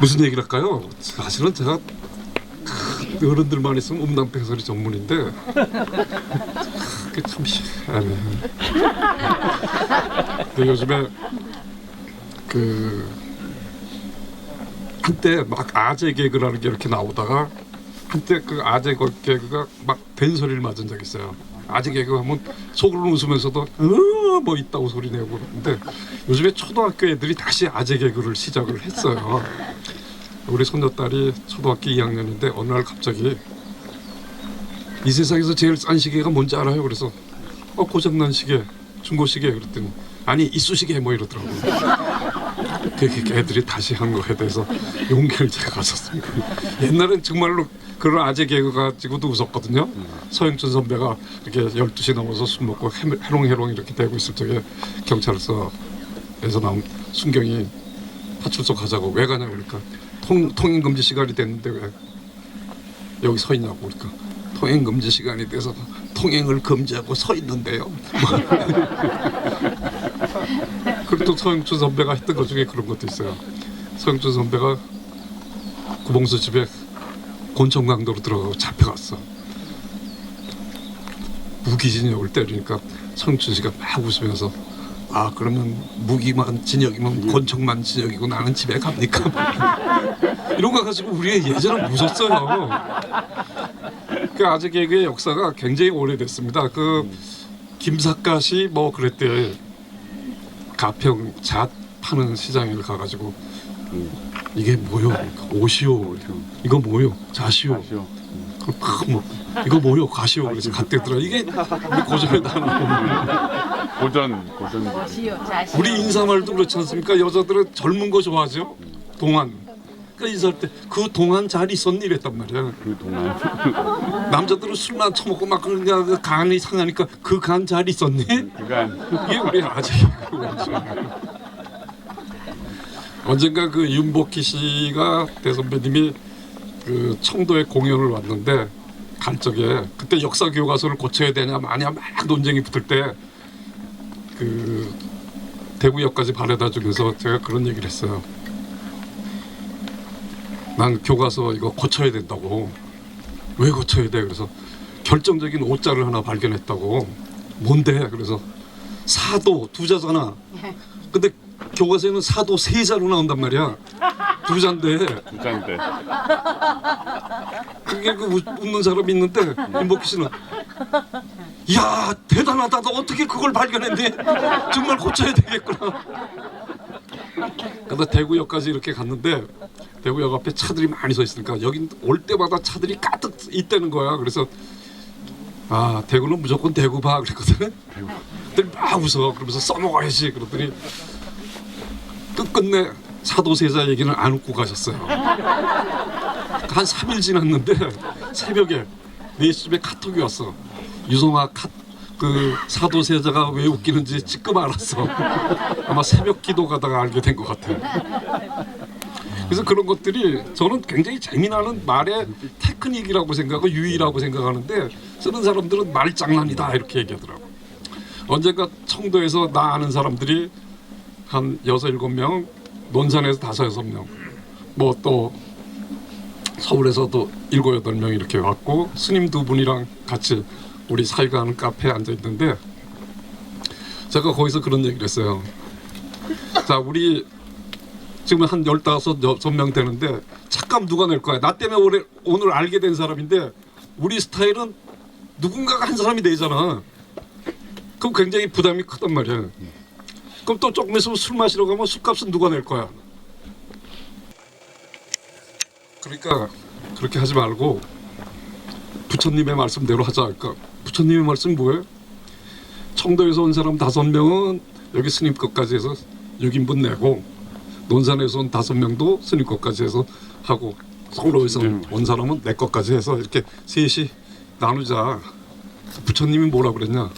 무슨 얘기를 할까요? 사실은 제가 어른들만 있으면 음담패설이 전문인데 그게 참 희한해. 근데 요즘에 그 한때 막 아재 개그라는 게 이렇게 나오다가 한때 그 아재 거- 개그가 막 된소리를 맞은 적이 있어요. 아재 개그 하면 속으로 웃으면서도 어뭐 있다고 소리 내고 그러는데 요즘에 초등학교 애들이 다시 아재 개그를 시작을 했어요. 우리 손녀딸이 초등학교 2학년인데 어느 날 갑자기 이 세상에서 제일 싼 시계가 뭔지 알아요? 그래서 어 고장난 시계, 중고 시계 그랬더니 아니 이쑤시개 뭐 이러더라고요. 그게 애들이 다시 한 거에 대해서 용기를 제가 가졌습니다. 옛날엔 정말로 그런 아재 개그 가지고도 웃었거든요. 서영춘 선배가 이렇게 12시 넘어서 술 먹고 해- 해롱해롱 이렇게 대고 있을 적에 경찰서에서 나온 순경이 파출소 가자고 왜 가냐고 그러니까 통, 통행 금지 시간이 됐는데 왜 여기 서 있냐고 그러니까 통행 금지 시간이 돼서 통행을 금지하고 서 있는데요. 그리고 또 서영춘 선배가 했던 것 중에 그런 것도 있어요. 서영춘 선배가 구봉수 집에 곤충 강도로 들어가고 잡혀갔어. 무기징역을 때리니까 서영춘 씨가 막 웃으면서 아 그러면 무기만 진역이면 권총만 진역이고 나는 집에 갑니까? 이런 거 가지고 우리 예전에 무섭어요. 그 아재 개그의 역사가 굉장히 오래됐습니다. 그 김삿갓이 뭐 그랬대 가평 잣 파는 시장에 가가지고 이게 뭐요? 옷이요. 이거 뭐요? 잣이요. 뭐, 이거 뭐요? 가시오. 그래서 갓대더라. 이게 우리 고전에다 하는 고전 고전. 시오 자시오. 우리 인사말도 그렇지 않습니까? 여자들은 젊은 거 좋아하죠. 동안. 그러니까 인사할 때 그 동안 잘 있었니 이랬단 말이야. 그 동안 남자들은 술만 처먹고 막 그러니까 그 간이 상하니까 그 간 잘 있었니? 그간 이게 우리 아재 언젠가 그 윤복희 씨가 대선배님이 그 청도에 공연을 왔는데 갈 적에 그때 역사 교과서를 고쳐야 되냐 마냐 막 논쟁이 붙을 때 그 대구역까지 바래다 주면서 제가 그런 얘기를 했어요. 난 교과서 이거 고쳐야 된다고. 왜 고쳐야 돼? 그래서 결정적인 오자를 하나 발견했다고. 뭔데? 그래서 사도 두 자잖아. 근데 교과서에는 사도 세 자로 나온단 말이야. 두 자인데. 부자인데. 그게 그 웃- 웃는 사람이 있는데 임복희 씨는 야 대단하다. 너 어떻게 그걸 발견했니? 정말 고쳐야 되겠구나. 근데 대구역까지 이렇게 갔는데 대구역 앞에 차들이 많이 서 있으니까 여긴 올 때마다 차들이 가득 있다는 거야. 그래서 아 대구는 무조건 대구 봐. 그랬거든. 근데 막 웃어. 그러면서 써먹어야지. 그러더니 끝끝내 사도세자 얘기는 안 웃고 가셨어요 한 3일 지났는데 새벽에 4시쯤에 카톡이 왔어. 유성아 카, 그 사도세자가 왜 웃기는지 지금 알았어. 아마 새벽 기도 가다가 알게 된 것 같아. 그래서 그런 것들이 저는 굉장히 재미나는 말의 테크닉이라고 생각하고 유의라고 생각하는데 쓰는 사람들은 말장난이다 이렇게 얘기하더라고. 언젠가 청도에서 나 아는 사람들이 한 여섯 일곱 명, 논산에서 다섯 여섯 명, 뭐 또 서울에서도 일곱 여덟 명 이렇게 왔고 스님 두 분이랑 같이 우리 사이가 하는 카페에 앉아 있는데 제가 거기서 그런 얘기를 했어요. 자 우리 지금 한 열다섯 여섯 명 되는데 착감 누가 낼 거야? 나 때문에 오늘 오늘 알게 된 사람인데 우리 스타일은 누군가가 한 사람이 내잖아. 그럼 굉장히 부담이 크단 말이야. 그럼 또 조금 있으면 술 마시러 가면 술값은 누가 낼 거야? 그러니까 그렇게 하지 말고 부처님의 말씀대로 하자. 그러니까 부처님의 말씀 뭐예요? 청도에서 온 사람 다섯 명은 여기 스님 것까지 해서 6인분 내고 논산에서 온 다섯 명도 스님 것까지 해서 하고 서울에서 온 사람은 내 것까지 해서 이렇게 셋이 나누자. 부처님이 뭐라 그랬냐?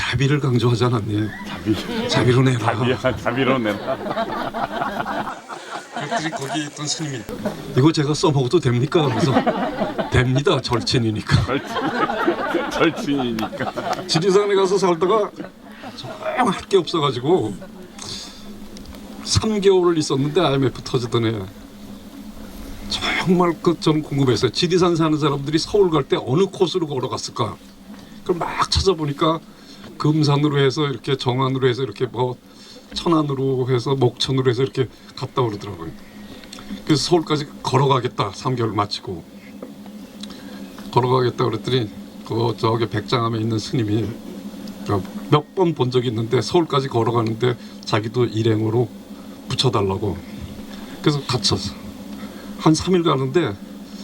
자비를 강조하지 않았니? 자비 자비로 내라. 자비야 자비로 내라. 그랬더니 거기 있던 스님이 이거 제가 써먹어도 됩니까? 그래서 됩니다. 절친이니까. 절친이니까 지리산에 가서 살다가 조용할 게 없어가지고 3개월을 있었는데 IMF 터지던 해 정말 그 저는 궁금했어요. 지리산 사는 사람들이 서울 갈 때 어느 코스로 걸어갔을까? 그걸 막 찾아보니까 금산으로 해서 이렇게 정안으로 해서 이렇게 뭐 천안으로 해서 목천으로 해서 이렇게 갔다 오르더라고요. 그래서 서울까지 걸어가겠다. 3개월 마치고 걸어가겠다 그랬더니 그 저기 백장암에 있는 스님이 몇 번 본 적이 있는데 서울까지 걸어가는데 자기도 일행으로 붙여달라고 그래서 갇혔어. 한 3일 가는데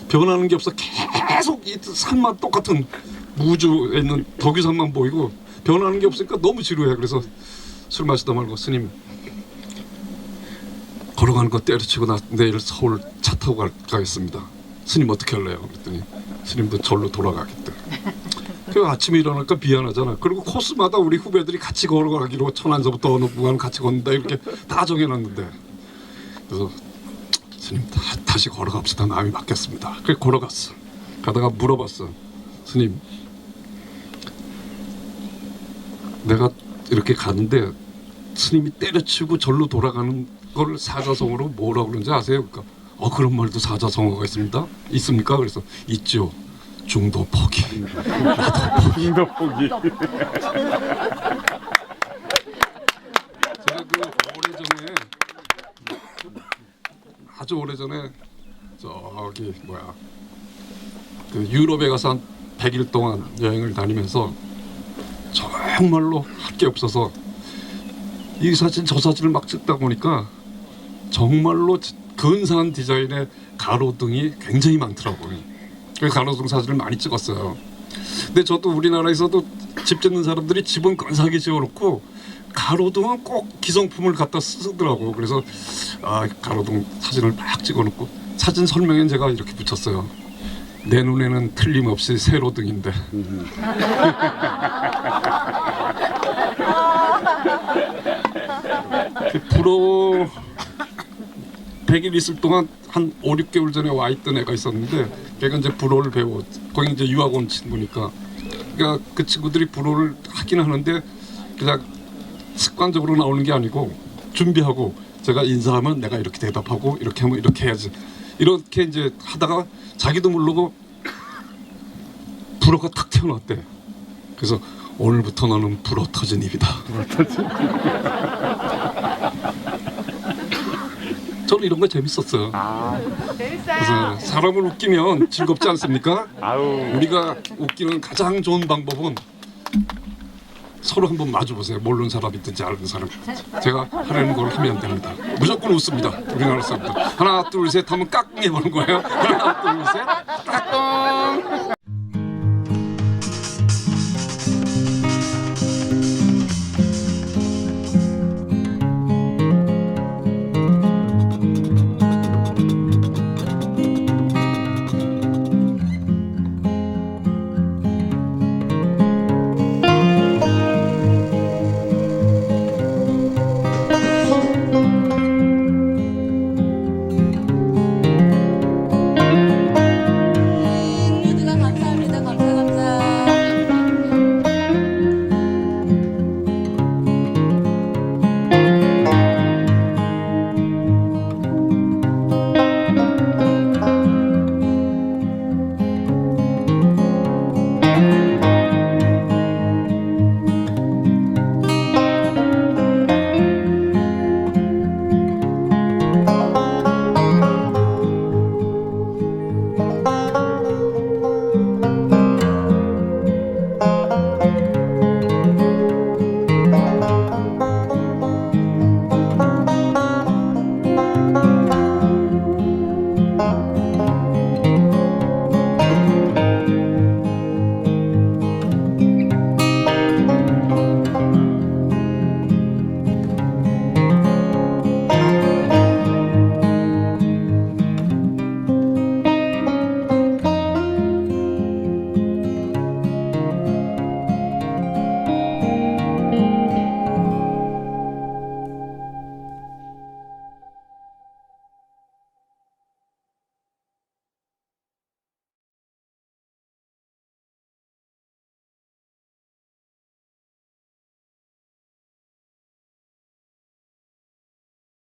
변하는 게 없어. 계속 이 산만 똑같은 무주에 있는 덕유산만 보이고 변하는 게 없으니까 너무 지루해. 그래서 술 마시다 말고 스님 걸어가는 거 때려치고 나 내일 서울 차 타고 갈, 가겠습니다. 스님 어떻게 할래요? 그랬더니 스님도 절로 돌아가겠대. 그 아침에 일어나니까 미안하잖아. 그리고 코스마다 우리 후배들이 같이 걸어가기로 천안서부터 어느 구간 같이 걷는다 이렇게 다 정해놨는데 그래서 스님 다, 다시 걸어갑시다. 마음이 바뀌었습니다. 그래 걸어갔어. 가다가 물어봤어. 스님 내가 이렇게 가는데 스님이 때려치고 절로 돌아가는 걸 사자성어로 뭐라고 그러는지 아세요? 그러니까 어 그런 말도 사자성어가 있습니다. 있습니까? 그래서 있죠. 중도 포기. 인도 포기. 제가 그 오래전에 아주 오래전에 저기 뭐야 그 유럽에 가서 한 100일 동안 여행을 다니면서 정말로 할 게 없어서 이 사진 저 사진을 막 찍다 보니까 정말로 근사한 디자인의 가로등이 굉장히 많더라고요. 그 가로등 사진을 많이 찍었어요. 근데 저도 우리나라에서도 집 짓는 사람들이 집은 근사하게 지어놓고 가로등은 꼭 기성품을 갖다 쓰더라고. 그래서 아 가로등 사진을 막 찍어놓고 사진 설명엔 제가 이렇게 붙였어요. 내 눈에는 틀림없이 세로등인데. 그 불어 100일 있을 동안 한 5, 6개월 전에 와 있던 애가 있었는데 걔가 이제 불어를 배워. 거기 이제 유학 온 친구니까. 그러니까 그 친구들이 불어를 하긴 하는데 그냥 습관적으로 나오는 게 아니고 준비하고 제가 인사하면 내가 이렇게 대답하고 이렇게 하면 이렇게 해야지 이렇게 이제 하다가 자기도 모르고 불어가 탁 튀어나왔대. 그래서 오늘부터 너는 불어 터진 입이다. 저는 이런 거 재밌었어요. 그래서 사람을 웃기면 즐겁지 않습니까? 아우. 우리가 웃기는 가장 좋은 방법은 서로 한번 마주 보세요. 모르는 사람이든지 아는 사람. 제가 하려는 걸 하면 됩니다. 무조건 웃습니다. 우리나라 사람들. 하나 둘 셋 하면 깍꿍 해보는 거예요. 하나 둘 셋. 깍꿍.